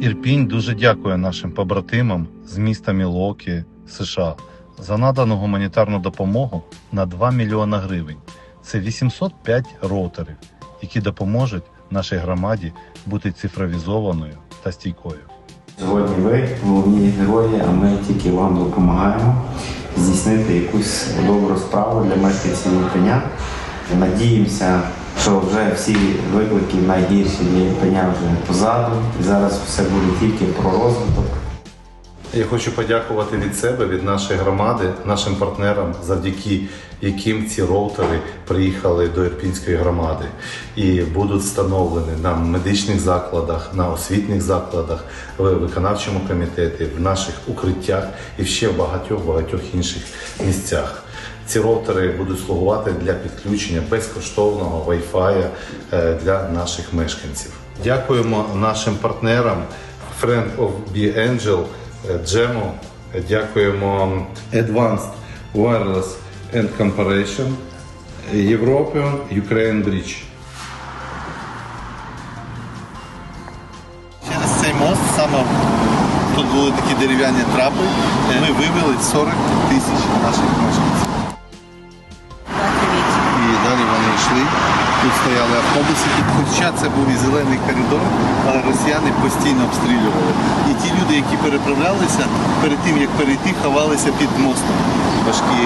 Ірпінь дуже дякує нашим побратимам з міста Мілокі, США, за надану гуманітарну допомогу на 2 мільйона гривень. Це 805 роутерів, які допоможуть нашій громаді бути цифровізованою та стійкою. Сьогодні ви головні герої, а ми тільки вам допомагаємо здійснити якусь добру справу для мешканців Євпеня. Надіємося, що вже всі виклики найгірші Євпеня вже позаду. І зараз все буде тільки про розвиток. Я хочу подякувати від себе, від нашої громади, нашим партнерам, завдяки яким ці роутери приїхали до Ірпінської громади і будуть встановлені на медичних закладах, на освітніх закладах, в виконавчому комітеті, в наших укриттях і ще в багатьох багатьох інших місцях. Ці роутери будуть слугувати для підключення безкоштовного Wi-Fi е, для наших мешканців. Дякуємо нашим партнерам Friend of Be Angel, Gemo. Дякуємо Advanced Wireless and Comparison, European Ukraine Bridge. Через цей мост саме тут були такі дерев'яні трапи. Ми вивели 40 тисяч наших мешканців. І далі вони йшли. Тут стояли автобуси, тут хоча це був і зелений коридор, але росіяни постійно обстрілювали. І ті люди, які переправлялися, перед тим як перейти, ховалися під мостом. Важкі